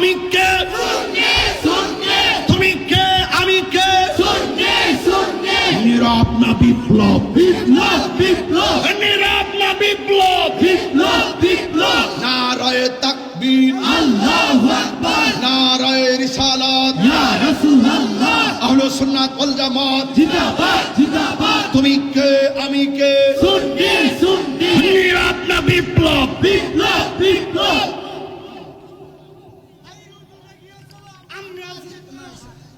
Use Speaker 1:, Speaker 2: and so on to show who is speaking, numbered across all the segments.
Speaker 1: আমি কে? তুমি কে? আমি কে? নীরব না বিপ্লব। বিপ্লব বিপ্লব নীরব না বিপ্লব। বিপ্লব বিপ্লব নারায়ে তাকবীর। আল্লাহু আকবার নারায়ে রিসালাত। ইয়া রাসূলুল্লাহ আহলে সুন্নাত ওয়াল জামাত। জিন্দাবাদ জিন্দাবাদ তুমি কে? আমি কে? সুন্নি সুন্নি নীরব না বিপ্লব বিপ্লব বিপ্লব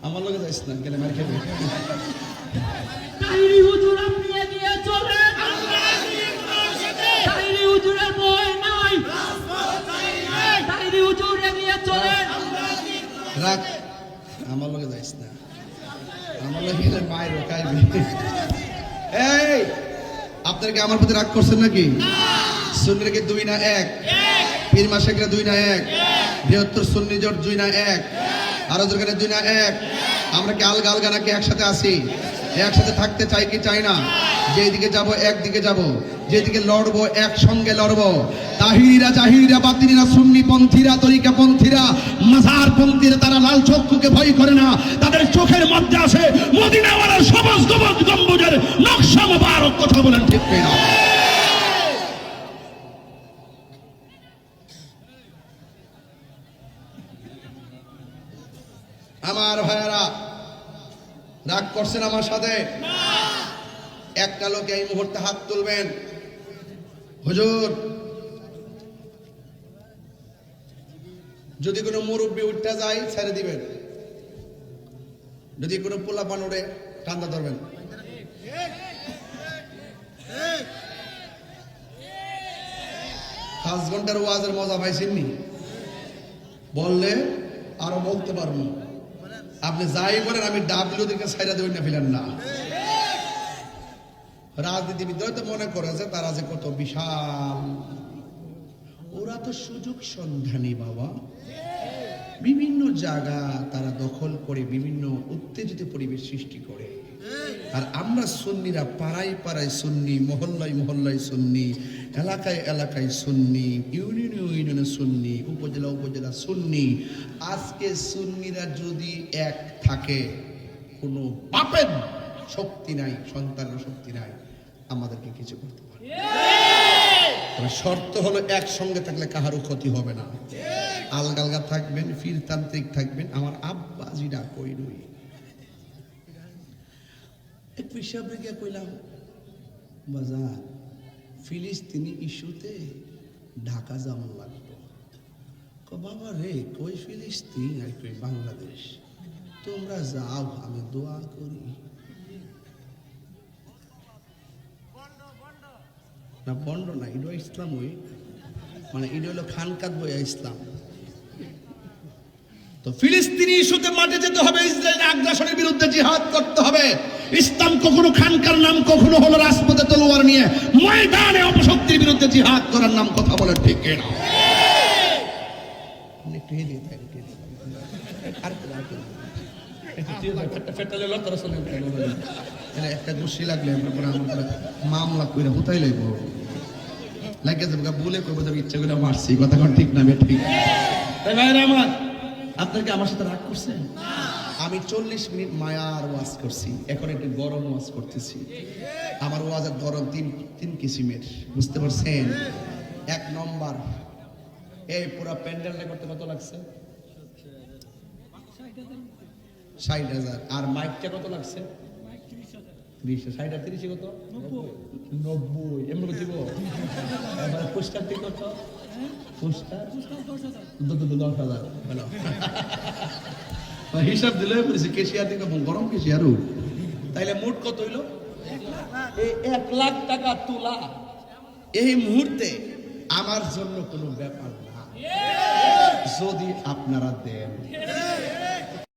Speaker 1: আমার লগে যাইস না গেলে মার খেবে
Speaker 2: তাইরি হুজুর আপনি এগিয়ে চলেন তাইরি হুজুরের ভয় নাই তাইরি হুজুর এগিয়ে চলেন
Speaker 1: রাখ আমার লগে যাইস না আমার লগে গেলে মায়ের খাইবি এই আপনারা কি আমার প্রতি রাগ করছেন নাকি সুন্নির কি দুই না এক পীর মাসেকরা দুই না এক বৃহত্তর সুন্নি জোট দুই না এক আরও দরকারে দুই এক। আমরা কি আলগা আলগা নাকি একসাথে আসি একসাথে থাকতে চাই কি চাই না? যেদিকে যাব একদিকে যাব। যেদিকে লড়বো একসঙ্গে লড়বো। তাহিরা জাহিরা বাতিরা সুন্নি পন্থীরা, তরিকা পন্থীরা, মাজার পন্থীরা, তারা লাল চক্ষুকে ভয় করে না। তাদের চোখের মধ্যে আসে মদিনাওয়ালার গবজ গম্বুজের নকশা মোবারক, কথা বলেন ঠিক না আমার ভাইয়ারা, রাগ করছেন আমার সাথে? একটা লোক এই মুহূর্তে হাত তুলবেন। হুজুর, যদি কোনো মুরব্বী উঠতে যায়, ছেড়ে দিবেন। যদি কোনো পোলা পান উঠে টান্দা ধরবেন। পাঁচ ঘণ্টার ওয়াজের মজা পাইছেননি বললে আরও বলতে পারব। আপনি যাই বলেন, আমি ডাব্লিউদেরকে সাইডা দেবেন না, ফেলেন না। রাজনীতিবিদ তো মনে করে যে তারা যে কত বিশাল। ওরা তো সুযোগ সন্ধানী, বাবা। বিভিন্ন জায়গা তারা দখল করে বিভিন্ন উত্তেজিত পরিবেশ সৃষ্টি করে। আর আমরা সুন্নিরা পাড়ায় পাড়ায় সুন্নি, মহল্লায় মহল্লায় সুন্নি। এলাকায় এলাকায় সুন্নি ইউনিয়ন ইউনিয়নে সুন্নি উপজেলা উপজেলা সুন্নি আজকে সুন্নিরা যদি এক থাকে, কোনো বাপের শক্তি নাই, সন্তানের শক্তি নাই, আমাদেরকে কিছু করতে পারে শর্ত হলো একসঙ্গে থাকলে কাহারও ক্ষতি হবে না। আলগা আলগা থাকবেন, ফিরতান্ত্রিক থাকবেন, আমার আব্বা জিরা কই রই? এক পিসাব কইলাম, বাজার ফিলিস্তিনি ইস্যুতে ঢাকা যেমন লাগতো বাবা রে, কই ফিলিস্তিন? আর কই বাংলাদেশ? তোমরা যাও, আমি দোয়া করি। না, বন্ড না এটা ইসলাম ওই। মানে এটা হলো খানকাত বইয়া ইসলাম। তো ফিলিস্তিনি ইস্যুতে মাঠে যেতে হবে, ইসরায়েলের আগ্রাসনের বিরুদ্ধে জিহাদ করতে হবে। ইসলাম কখনো খানকার নাম কখনো হলো রাজপথে তলোয়ার নিয়ে ময়দানে অপশক্তির বিরুদ্ধে জিহাদ করার নাম কথা বলে ঠিক না? একটু লাগলে আমরা পরে আমার পরে মামলা কইরা হুতাই লাইব। লাগে যাবে বলে কইব যাবে ইচ্ছা করে মারছি। কথা ঠিক না বে ঠিক। তাই ভাইরা আমার। আপনাকে আমার সাথে রাগ করছেন? আমি চল্লিশ মিনিট মায়ার ওয়াজ করছি। এখন একটু গরম ওয়াজ করতেছি। আমার ওয়াজের গরম তিন তিন কিসিমের, বুঝতে পারছেন? এক নম্বর, এই পুরা প্যান্ডেলটা করতে কত লাগছে? ষাট হাজার। আর মাইকটা কত লাগছে? ষাট কত? নব্বই। কত? দশ হাজার। হিসাব দিলে বলেছে কেশিয়ার দিকে গরম কেশিয়ার তাইলে মুঠ কত হইল? এই এক লাখ টাকা তোলা। এই মুহূর্তে আমার জন্য কোনো ব্যাপার না। যদি আপনারা দেন।